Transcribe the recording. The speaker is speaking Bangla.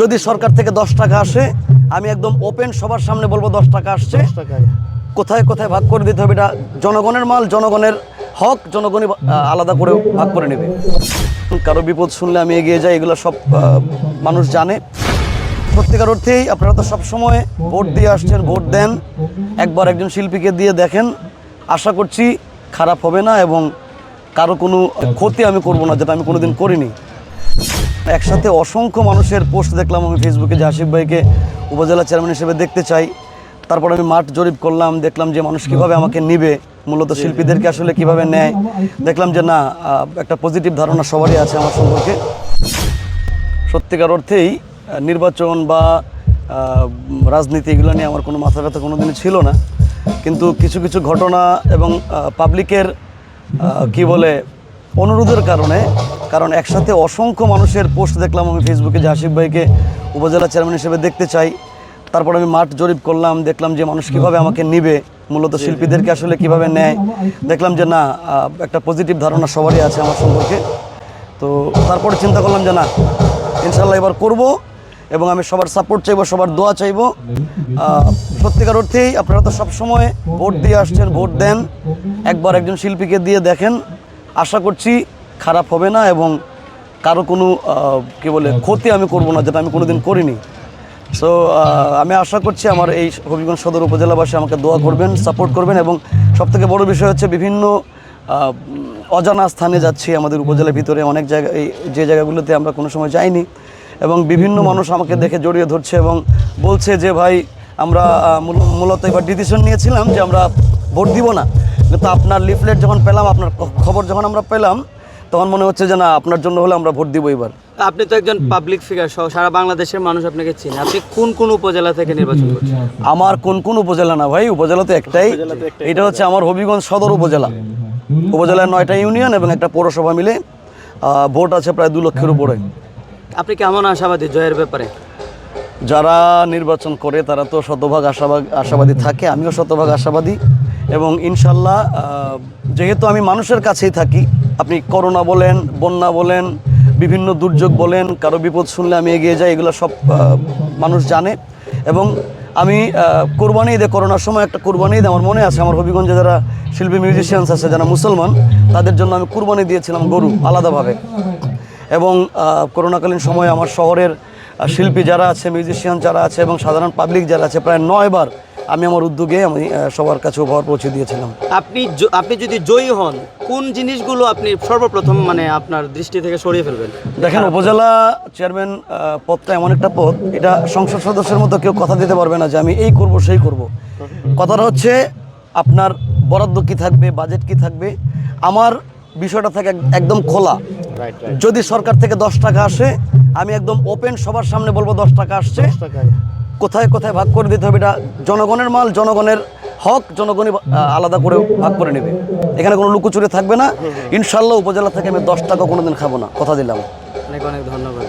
যদি সরকার থেকে দশ টাকা আসে আমি একদম ওপেন সবার সামনে বলব দশ টাকা আসছে। কোথায় কোথায় ভাগ করে দিতে হবে এটা জনগণের মাল জনগণের হক জনগণই আলাদা করে ভাগ করে নেবে। কারও বিপদ শুনলে আমি এগিয়ে যাই এগুলো সব মানুষ জানে। সত্যিকার অর্থেই আপনারা তো সবসময় ভোট দিয়ে আসছেন ভোট দেন। একবার একজন শিল্পীকে দিয়ে দেখেন আশা করছি খারাপ হবে না এবং কারও কোনো ক্ষতি আমি করব না যেটা আমি কোনোদিন করিনি। একসাথে অসংখ্য মানুষের পোস্ট দেখলাম আমি ফেসবুকে যে আশিফ ভাইকে উপজেলা চেয়ারম্যান হিসেবে দেখতে চাই। তারপর আমি মাঠ জরিপ করলাম দেখলাম যে মানুষ কীভাবে আমাকে নিবে মূলত শিল্পীদেরকে আসলে কীভাবে নেয়। দেখলাম যে না একটা পজিটিভ ধারণা সবারই আছে আমার সম্পর্কে। সত্যিকার অর্থেই নির্বাচন বা রাজনীতি এগুলো নিয়ে আমার কোনো মাথা ব্যথা কোনোদিনই ছিল না। কিন্তু কিছু কিছু ঘটনা এবং পাবলিকের কি বলে অনুরোধের কারণে কারণ একসাথে অসংখ্য মানুষের পোস্ট দেখলাম আমি ফেসবুকে যে আশিফ ভাইকে উপজেলা চেয়ারম্যান হিসেবে দেখতে চাই। তারপর আমি মাঠ জরিপ করলাম দেখলাম যে মানুষ কীভাবে আমাকে নিবে মূলত শিল্পীদেরকে আসলে কীভাবে নেয়। দেখলাম যে না একটা পজিটিভ ধারণা সবারই আছে আমার সম্পর্কে। তো তারপরে চিন্তা করলাম যে না ইনশাল্লাহ এবার করব এবং আমি সবার সাপোর্ট চাইব সবার দোয়া চাইব। সত্যিকার অর্থেই আপনারা তো সবসময় ভোট দিয়ে আসছেন ভোট দেন। একবার একজন শিল্পীকে দিয়ে দেখেন আশা করছি খারাপ হবে না এবং কারও কোনো কি বলে ক্ষতি আমি করব না যেটা আমি কোনোদিন করিনি। সো আমি আশা করছি আমার এই হবিগঞ্জ সদর উপজেলাবাসী আমাকে দোয়া করবেন সাপোর্ট করবেন এবং সবথেকে বড় বিষয় হচ্ছে বিভিন্ন অজানা স্থানে যাচ্ছি। আমাদের উপজেলার ভিতরে অনেক জায়গা এই যে জায়গাগুলোতে আমরা কোনো সময় যাইনি এবং বিভিন্ন মানুষ আমাকে দেখে জড়িয়ে ধরছে এবং বলছে যে ভাই আমরা মূল- মূলত এবার ডিসিশন নিয়েছিলাম যে আমরা ভোট দিব না। কিন্তু আপনার লিফলেট যখন পেলাম আপনার খবর যখন আমরা পেলাম তখন মনে হচ্ছে যে না আপনার জন্য হলে আমরা ভোট দিব এবার। আপনি তো একজন পাবলিক ফিগার সহ সারা বাংলাদেশের মানুষ আপনাকে চেনে। আপনি কোন কোন উপজেলা থেকে নির্বাচন করছেন? আমার কোন কোন উপজেলা না ভাই উপজেলা তো একটাই। এটা হচ্ছে আমার হবিগঞ্জ সদর উপজেলা। উপজেলার নয়টা ইউনিয়ন এবং একটা পৌরসভা মিলে ভোট আছে প্রায় দু লক্ষের উপরে। আপনি কেমন আশাবাদী জয়ের ব্যাপারে? যারা নির্বাচন করে তারা তো শতভাগ আশাবাদ আশাবাদী থাকে। আমিও শতভাগ আশাবাদী। এবং ইনশাল্লাহ যেহেতু আমি মানুষের কাছেই থাকি, আপনি করোনা বলেন, বন্যা বলেন, বিভিন্ন দুর্যোগ বলেন, কারও বিপদ শুনলে আমি এগিয়ে যাই, এগুলো সব মানুষ জানে। এবং আমি কোরবানি ঈদে, করোনার সময় একটা কোরবানি ঈদ আমার মনে আছে, আমার হবিগঞ্জে যারা শিল্পী মিউজিশিয়ানস আছে, যারা মুসলমান, তাদের জন্য আমি কোরবানি দিয়েছিলাম গরু আলাদাভাবে। এবং করোনাকালীন সময়ে আমার শহরের শিল্পী যারা আছে মিউজিশিয়ান যারা আছে, এবং সাধারণ পাবলিক যারা আছে, প্রায় নয়বার আমি আমার উদ্যোগে আমি সবার কাছে উপহার পৌঁছে দিয়েছিলাম। আপনি আপনি যদি জয়ী হন কোন জিনিসগুলো আপনি সর্বপ্রথম মানে আপনার দৃষ্টি থেকে সরিয়ে ফেলবেন? দেখেন উপজেলা চেয়ারম্যান পদটা এমন একটা পদ এটা সংসদ সদস্যের মতো কেউ কথা দিতে পারবে না যে আমি এই করব সেই করব। কথাটা হচ্ছে আপনার বরাদ্দ কি থাকবে বাজেট কি থাকবে আমার বিষয়টা থাকে একদম খোলা। যদি সরকার থেকে দশ টাকা আসে আমি একদম ওপেন সবার সামনে বলব দশ টাকা আসছে। কোথায় কোথায় ভাগ করে দিতে হবে এটা জনগণের মাল জনগণের হক জনগণই আলাদা করে ভাগ করে নেবে। এখানে কোনো লুকোচুরি থাকবে না। ইনশাল্লাহ উপজেলা থেকে আমি দশ টাকা কোনো দিন খাব না। কথা দিলাম। অনেক অনেক ধন্যবাদ।